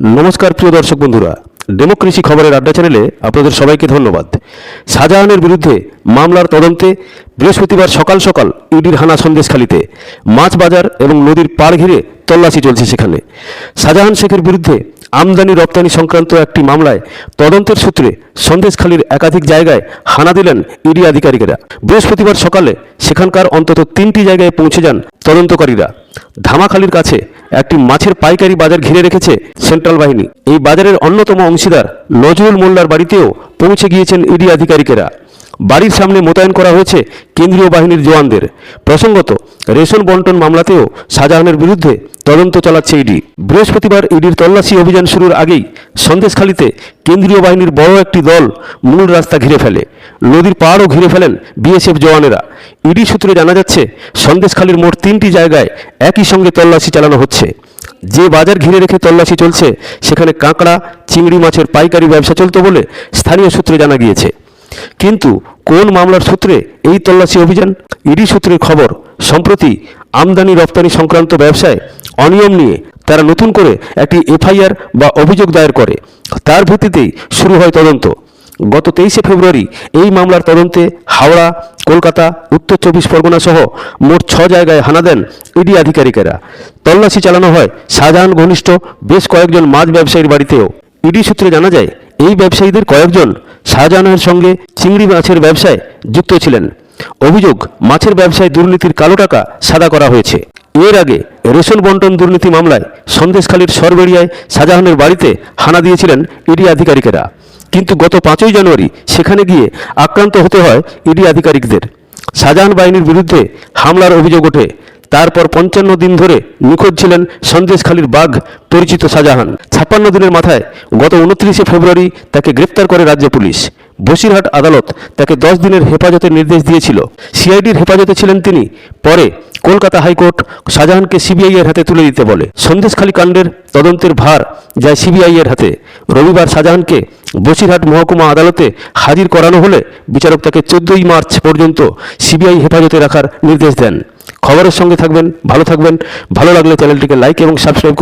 নমস্কার, প্রিয় দর্শক বন্ধুরা। ডেমোক্রেসি খবরের আড্ডা চ্যানেলে আপনাদের সবাইকে ধন্যবাদ। শাহজাহানের বিরুদ্ধে মামলার তদন্তে বৃহস্পতিবার সকাল সকাল ইডির হানা সন্দেশখালিতে মাছ বাজার এবং নদীর পাড় ঘিরে তল্লাশি চলছে সেখানে। শাহজাহান শেখের বিরুদ্ধে আমদানি রপ্তানি সংক্রান্ত একটি মামলায় তদন্তের সূত্রে সন্দেশখালীর একাধিক জায়গায় হানা দিলেন ইডি আধিকারিকেরা। বৃহস্পতিবার সকালে সেখানকার অন্তত তিনটি জায়গায় পৌঁছে যান তদন্তকারীরা। ধামাখালির কাছে একটি মাছের পাইকারি বাজার ঘিরে রেখেছে সেন্ট্রাল বাহিনী। এই বাজারের অন্যতম অংশীদার নজরুল মোল্লার বাড়িতেও পৌঁছে গিয়েছেন ইডি আধিকারিকেরা। বাড়ির সামনে মোতায়েন করা হয়েছে কেন্দ্রীয় বাহিনীর জওয়ানদের। প্রসঙ্গত, রেশন বন্টন মামলাতেও শাহজাহানের বিরুদ্ধে তদন্ত চালাচ্ছে ইডি। বৃহস্পতিবার ইডির তল্লাশি অভিযান শুরুর আগেই সন্দেশখালীতে কেন্দ্রীয় বাহিনীর বড় একটি দল মূল রাস্তা ঘিরে ফেলে। নদীর পাড়ও ঘিরে ফেলেন বিএসএফ জওয়ানেরা। ইডি সূত্রে জানা যাচ্ছে, সন্দেশখালীর মোট তিনটি জায়গায় একই সঙ্গে তল্লাশি চালানো হচ্ছে। যে বাজার ঘিরে রেখে তল্লাশি চলছে, সেখানে কাঁকড়া, চিংড়ি মাছের পাইকারি ব্যবসা চলত বলে স্থানীয় সূত্রে জানা গিয়েছে। কিন্তু কোন মামলার সূত্রে এই তল্লাশি অভিযান? ইডি সূত্রের খবর, সম্প্রতি আমদানি রপ্তানি সংক্রান্ত ব্যবসায় অনিয়ম নিয়ে তারা নতুন করে একটি এফআইআর বা অভিযোগ দায়ের করে। তার ভিত্তিতেই শুরু হয় তদন্ত। গত তেইশে ফেব্রুয়ারি এই মামলার তদন্তে হাওড়া, কলকাতা, উত্তর চব্বিশ পরগনা সহ মোট ছ জায়গায় হানা দেন ইডি আধিকারিকেরা। তল্লাশি চালানো হয় শাহজাহান ঘনিষ্ঠ বেশ কয়েকজন মাছ ব্যবসায়ীর বাড়িতেও। ইডি সূত্রে জানা যায়, এই ব্যবসায়ীদের কয়েকজন শাহজাহানের সঙ্গে চিংড়ি মাছের ব্যবসায় যুক্ত ছিলেন। অভিযোগ, মাছের ব্যবসায় দুর্নীতির কালো টাকা সাদা করা হয়েছে। এর আগে রেশন বন্টন দুর্নীতি মামলায় সন্দেশখালীর সরবেড়িয়ায় শাহজাহানের বাড়িতে হানা দিয়েছিলেন ইডি আধিকারিকেরা। কিন্তু গত পাঁচই জানুয়ারি সেখানে গিয়ে আক্রান্ত হতে হয় ইডি আধিকারিকদের। শাহজাহান বাহিনীর বিরুদ্ধে হামলার অভিযোগ ওঠে। তারপর পঞ্চান্ন দিন ধরে নিখোঁজ ছিলেন সন্দেশখালীর বাঘ পরিচিত শাহজাহান। ছাপ্পান্ন দিনের মাথায় গত উনত্রিশে ফেব্রুয়ারি তাকে গ্রেপ্তার করে রাজ্য পুলিশ। বসিরহাট আদালত তাকে দশ দিনের হেফাজতের নির্দেশ দিয়েছিল। সিআইডির হেফাজতে ছিলেন তিনি। পরে কলকাতা হাইকোর্ট শাহজাহানকে সিবিআই এর হাতে তুলে দিতে বলে। সন্দেশখালী কাণ্ডের তদন্তের ভার যায় সিবিআই এর হাতে। রবিবার শাহজাহানকে বসিরহাট মহকুমা আদালতে হাজির করানো হলে বিচারক তাকে চোদ্দই মার্চ পর্যন্ত সিবিআই হেফাজতে রাখার নির্দেশ দেন। খবরের সঙ্গে থাকবেন, ভালো থাকবেন। ভালো লাগলে চ্যানেলটিকে লাইক এবং সাবস্ক্রাইব